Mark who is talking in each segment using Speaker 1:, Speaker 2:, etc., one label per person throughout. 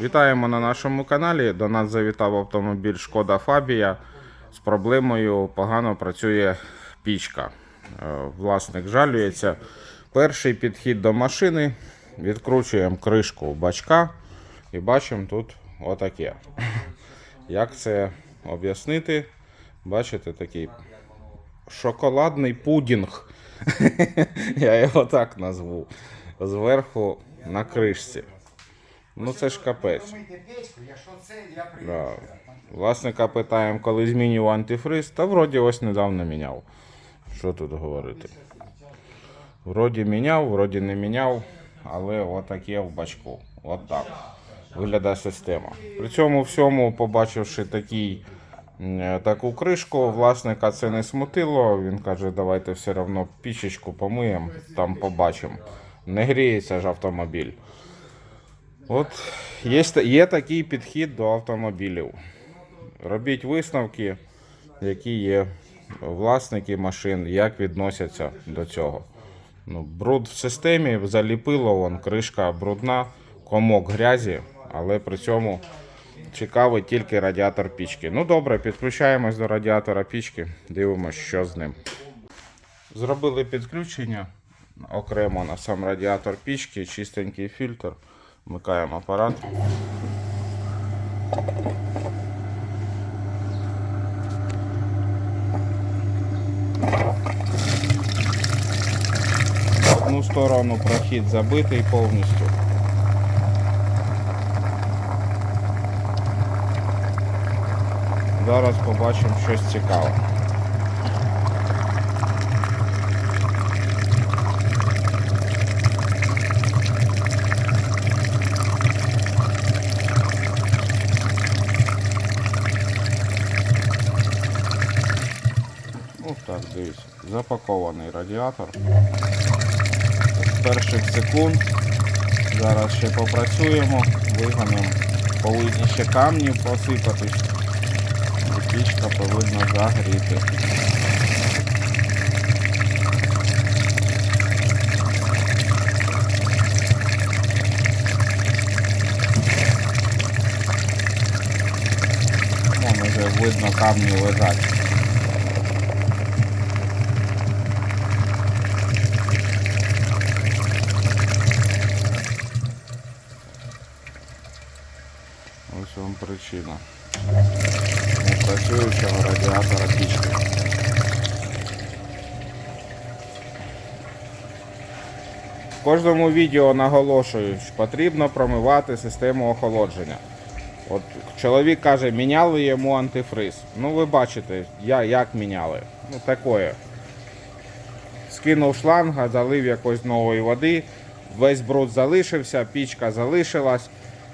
Speaker 1: Вітаємо на нашому каналі. До нас завітав автомобіль Шкода Фабія. З проблемою погано працює пічка. Е, Власник жалюється. Перший підхід до машини. Відкручуємо кришку бачка і бачимо тут отаке. Як це об'яснити? Бачите, такий шоколадний пудінг. Я його так назву. Зверху на кришці. Ну це ж капець. Да. Власника питаємо, коли змінював антифриз, та вроді ось недавно міняв. Що тут говорити? Вроді міняв, вроді не міняв, але отаке в бачку. От так. Виглядає система. При цьому всьому, побачивши такий, таку кришку, власника це не смутило. Він каже, давайте все одно пічечку помиємо, там побачимо. Не гріється ж автомобіль. От є, є такий підхід до автомобілів. Робіть висновки, які є власники машин, як відносяться до цього. Ну, бруд в системі заліпило, вон, кришка брудна, комок грязі, але при цьому цікавий тільки радіатор пічки. Ну добре, підключаємось до радіатора пічки, дивимося, що з ним. Зробили підключення окремо на сам радіатор пічки, чистенький фільтр. Вмикаємо апарат. В одну сторону прохід забитий повністю. Зараз побачимо щось цікаве. Ну так, дивіться, запакований радіатор. З перших секунд. Зараз ще попрацюємо, виганемо. Повинні ще камні посипатись. Пічка повинна загріти. Вон вже видно камні лежать. Ось вам причина. Непрацюючого радіатора пічки. В кожному відео наголошую, що потрібно промивати систему охолодження. От чоловік каже, міняли йому антифриз. Ну ви бачите, я, як міняли. Ну такое. Скинув шланга, залив якоїсь нової води, весь бруд залишився, пічка залишилась,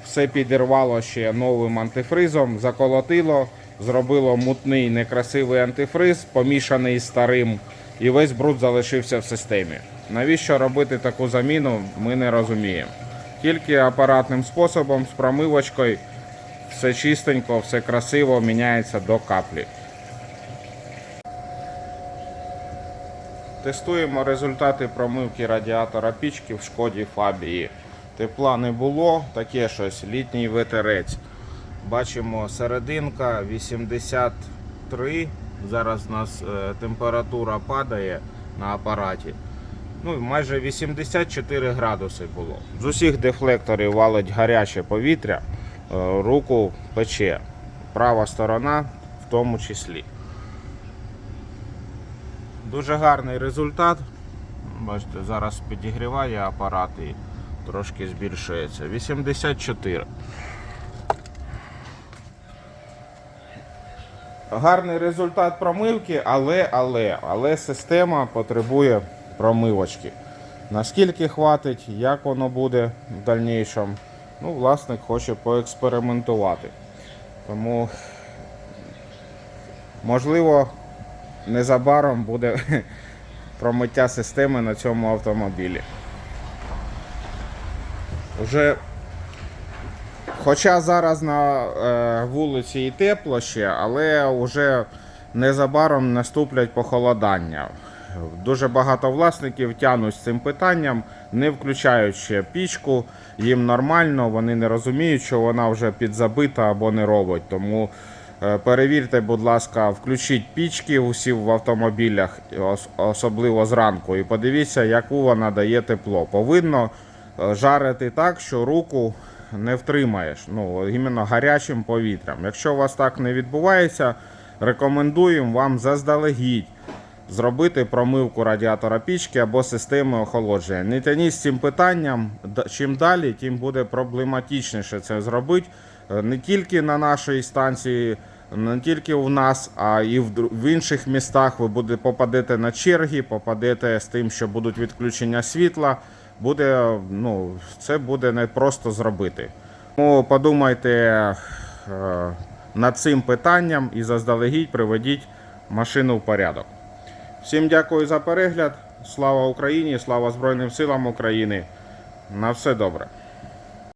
Speaker 1: все підірвало ще новим антифризом, заколотило, зробило мутний некрасивий антифриз, помішаний з старим, і весь бруд залишився в системі. Навіщо робити таку заміну, ми не розуміємо. Тільки апаратним способом, з промивочкою, все чистенько, все красиво, міняється до каплі. Тестуємо результати промивки радіатора пічки в шкоді Фабії. Тепла не було, таке щось, літній ветерець. Бачимо серединка 83. Зараз у нас е, температура падає на апараті. Ну, майже 84 градуси було. З усіх дефлекторів валить гаряче повітря, е, руку пече. Права сторона в тому числі. Дуже гарний результат. Бачите, зараз підігріває апарат і трошки збільшується. 84. Гарний результат промивки, але, але, але система потребує промивочки. Наскільки хватить, як воно буде в дальнішому, ну, власник хоче поекспериментувати. Тому, можливо, незабаром буде промиття системи на цьому автомобілі. Уже, хоча зараз на е, вулиці і тепло ще, але вже незабаром наступлять похолодання. Дуже багато власників тянуть з цим питанням, не включаючи пічку. Їм нормально, вони не розуміють, що вона вже підзабита або не робить. Тому е, перевірте, будь ласка, включіть пічки усі в автомобілях, ос- особливо зранку, і подивіться, яку вона дає тепло. Повинно е, жарити так, що руку не втримаєш. Ну, іменно гарячим повітрям. Якщо у вас так не відбувається, рекомендуємо вам заздалегідь зробити промивку радіатора пічки або системи охолодження. Не тяніть з цим питанням. Чим далі, тим буде проблематичніше це зробити. Е, Не тільки на нашій станції, не тільки у нас, а і в, в інших містах ви буде, попадете на черги, попадете з тим, що будуть відключення світла. Буде, ну, це буде не просто зробити. Тому подумайте е, над цим питанням і заздалегідь приведіть машину в порядок. Всім дякую за перегляд. Слава Україні, слава Збройним силам України. На все добре.